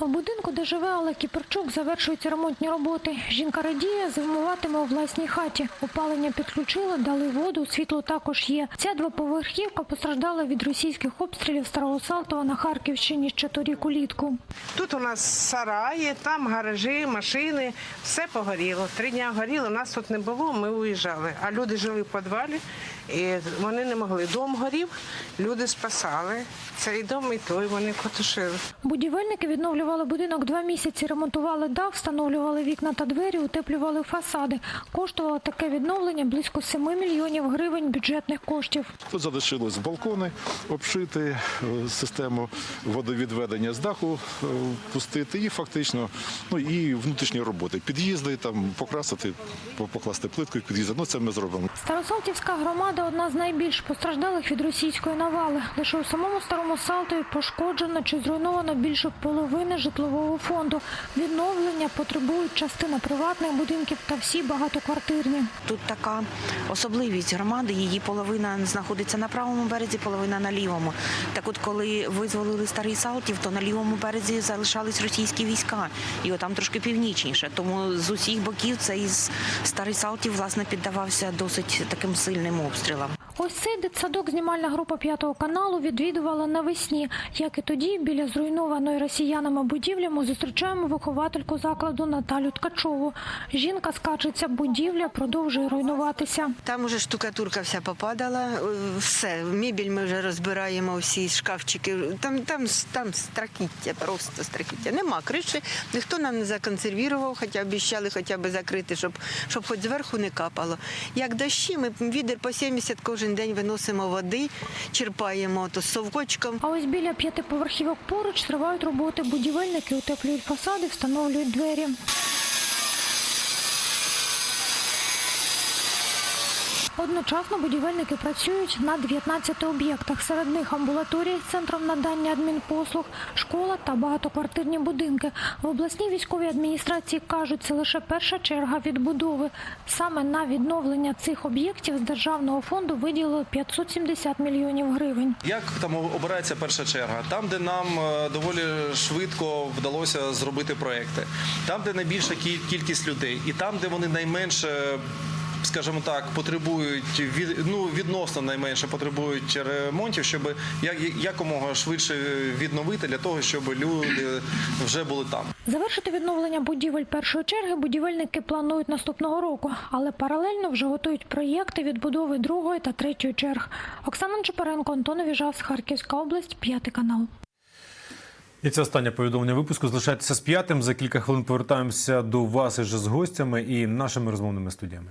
У будинку, де живе Алла Кіперчук, завершуються ремонтні роботи. Жінка радіє, зимуватиме у власній хаті. Опалення підключили, дали воду, світло також є. Ця двоповерхівка постраждала від російських обстрілів Старого Салтова на Харківщині ще торік улітку. Тут у нас сараї, там гаражі, машини, все погоріло. Три дні горіло, нас тут не було, ми уїжджали. А люди жили в підвалі, і вони не могли. Дом горів, люди спасали. Цей дом і той вони потушили. Будівельники відновлювали будинок два місяці, ремонтували дах, встановлювали вікна та двері, утеплювали фасади. Коштувало таке відновлення близько 7 мільйонів гривень бюджетних коштів. Тут залишилось балкони обшити, е, систему водовідведення з даху е, пустити і фактично ну і внутрішні роботи. Під'їзди там покрасити, покласти плитку і під'їзди. Ну це ми зробимо. Старосалтівська громада одна з найбільш постраждалих від російської навали. Лише у самому старому Салтові пошкоджено чи зруйновано більше половини житлового фонду. Відновлення потребують частина приватних будинків та всі багатоквартирні. Тут така особливість громади. Її половина знаходиться на правому березі, половина на лівому. Так от, коли визволили старий Салтів, то на лівому березі залишались російські війська, і отам трошки північніше. Тому з усіх боків цей старий Салтів власне піддавався досить таким сильним обстрілам. Ось цей дитсадок знімальна група п'ятого каналу відвідувала навесні. Як і тоді, біля зруйнованої росіянами будівлі ми зустрічаємо виховательку закладу Наталю Ткачову. Жінка скачеться, будівля продовжує руйнуватися. Там уже штукатурка вся попадала, е, все, мебель ми вже розбираємо, всі шкафчики. Там, там, там страхіття, просто страхіття. Нема криші, ніхто нам не законсервував, хоча обіцяли хоча б закрити, щоб, щоб хоч зверху не капало. Як дощі, ми відер по 70 кожен день виносимо води, черпаємо то совкочком. А ось біля п'ятиповерхівок поруч тривають роботи. Будівельники утеплюють фасади, встановлюють двері. Одночасно будівельники працюють на 19 об'єктах. Серед них амбулаторія з центром надання адмінпослуг, школа та багатоквартирні будинки. В обласній військовій адміністрації кажуть, це лише перша черга відбудови. Саме на відновлення цих об'єктів з державного фонду виділили 570 мільйонів гривень. Як там обирається перша черга? Там, де нам е, доволі швидко вдалося зробити проекти, там, де найбільша кількість людей, і там, де вони найменше. Скажімо так, потребують від, ну, відносно найменше потребують ремонтів, щоб як, якомога швидше відновити для того, щоб люди вже були там. Завершити відновлення будівель першої черги будівельники планують наступного року, але паралельно вже готують проєкти відбудови другої та третьої черг. Оксана Чепаренко, Антон Віжавс, Харківська область, п'ятий канал. І це останнє повідомлення випуску. Залишайтеся з п'ятим. За кілька хвилин повертаємося до вас із з гостями і нашими розмовними студіями.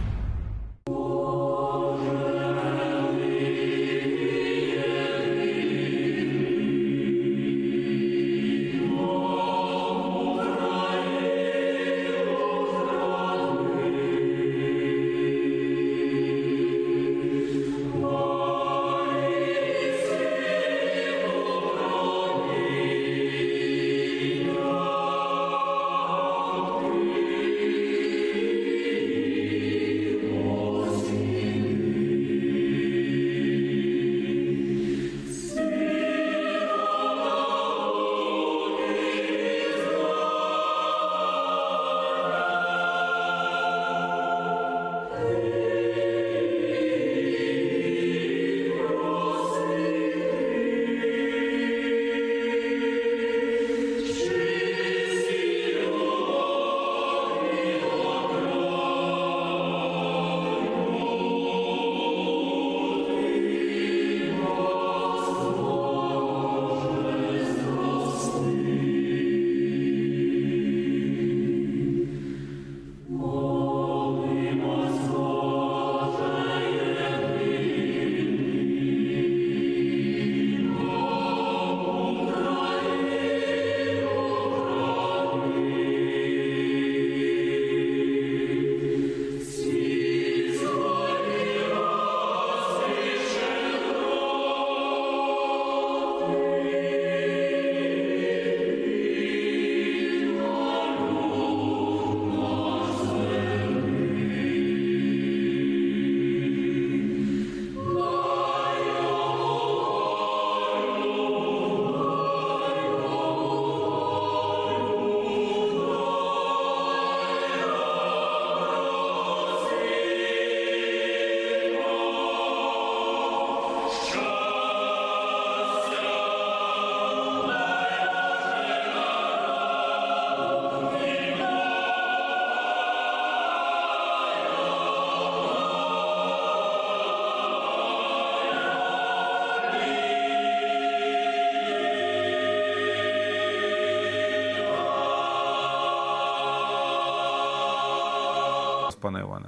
Пане Іване.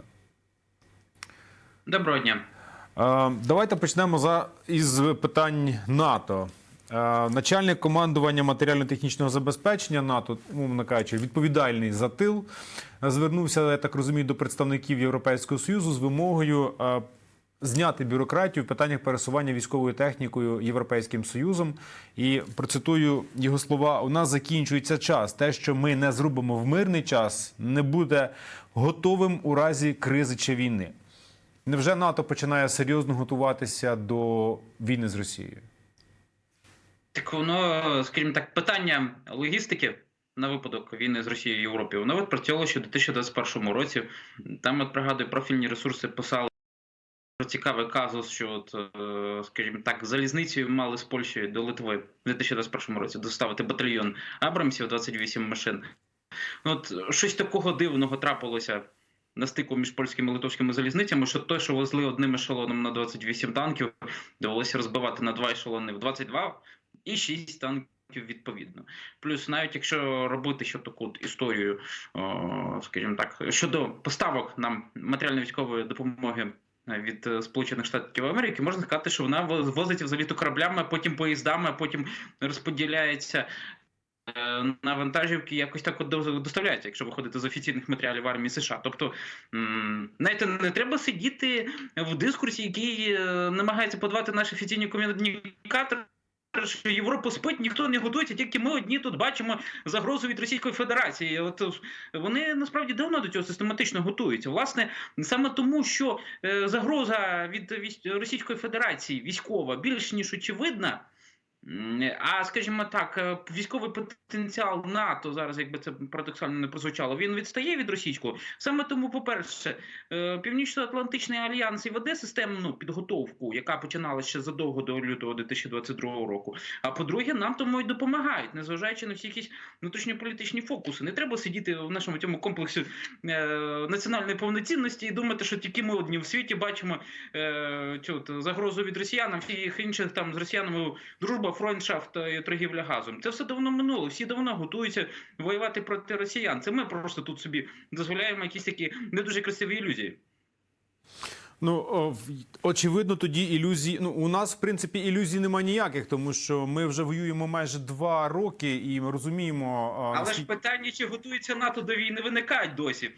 Доброго дня. Е, Давайте почнемо за із питань НАТО. Е, Начальник командування матеріально-технічного забезпечення НАТО, умовно кажучи, відповідальний за тил, звернувся, я так розумію, до представників Європейського союзу з вимогою е, зняти бюрократію в питаннях пересування військовою технікою Європейським Союзом. І процитую його слова: у нас закінчується час. Те, що ми не зробимо в мирний час, не буде готовим у разі кризи чи війни. Невже НАТО починає серйозно готуватися до війни з Росією? Так воно, скажімо так, питання логістики на випадок війни з Росією і Європі, воно відпрацьовувало ще в 2021 році. Там, от пригадую, профільні ресурси писали цікавий казус, що, от, е, скажімо так, залізницею мали з Польщі до Литви в 2021 році доставити батальйон Абрамсів 28 машин. Ну, От щось такого дивного трапилося на стику між польськими і литовськими залізницями, що той, що везли одним ешелоном на 28 танків, довелося розбивати на два ешелони в 22 і 6 танків відповідно. Плюс, навіть якщо робити ще таку історію, скажімо так, щодо поставок нам матеріально-військової допомоги. Від е, Сполучених Штатів Америки можна сказати, що вона возить возиться взагалі то кораблями, потім поїздами, потім розподіляється е, на вантажівки, якось так от до- доставляється, якщо виходити з офіційних матеріалів армії США. Тобто, знаєте, не треба сидіти в дискурсі, який е, намагається подавати наші офіційні комунікатори. Що Європа спить, ніхто не готується, тільки ми одні тут бачимо загрозу від Російської Федерації. От вони насправді давно до цього систематично готуються. Власне, саме тому, що е, загроза від Російської Федерації військова більш ніж очевидна. М, А скажімо так, е, військовий потенціал НАТО зараз, якби це парадоксально не прозвучало, він відстає від російського. Саме тому, по-перше, е, Північно-Атлантичний альянс і веде системну підготовку, яка починалася ще задовго до лютого 2022 року. А по-друге, нам тому й допомагають, незважаючи на всі якісь внутрішньополітичні фокуси. Не треба сидіти в нашому цьому комплексі е, національної повноцінності і думати, що тільки ми одні в світі бачимо е, цю загрозу від росіян, а всіх інших там з росіянами дружба, фронтшафт і торгівля газом. Це все давно минуло. Всі давно готуються воювати проти росіян. Це ми просто тут собі дозволяємо якісь такі не дуже красиві ілюзії. Ну очевидно, тоді ілюзії. Ну у нас в принципі ілюзій немає ніяких, тому що ми вже воюємо майже два роки, і ми розуміємо, Але ж питання, чи готується НАТО до війни, виникають досі.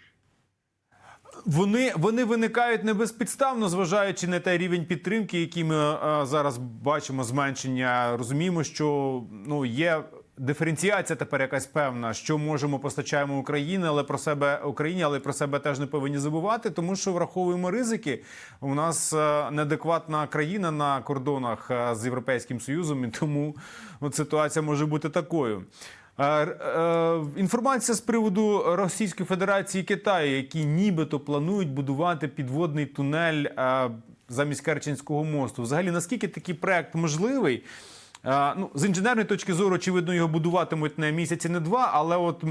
Вони, вони виникають не безпідставно, зважаючи на той рівень підтримки, який ми е, зараз бачимо, зменшення. Розуміємо, що ну є диференціація тепер якась певна, що можемо постачаємо Україні, але про себе Україні, але про себе теж не повинні забувати, тому що враховуємо ризики. У нас е, неадекватна країна на кордонах е, з Європейським Союзом, і тому от ситуація може бути такою. Е, Інформація з приводу Російської Федерації і Китаю, які нібито планують будувати підводний тунель е, замість Керченського мосту. Взагалі, наскільки такий проект можливий? Е, Ну, з інженерної точки зору, очевидно, його будуватимуть не місяці, не два, але от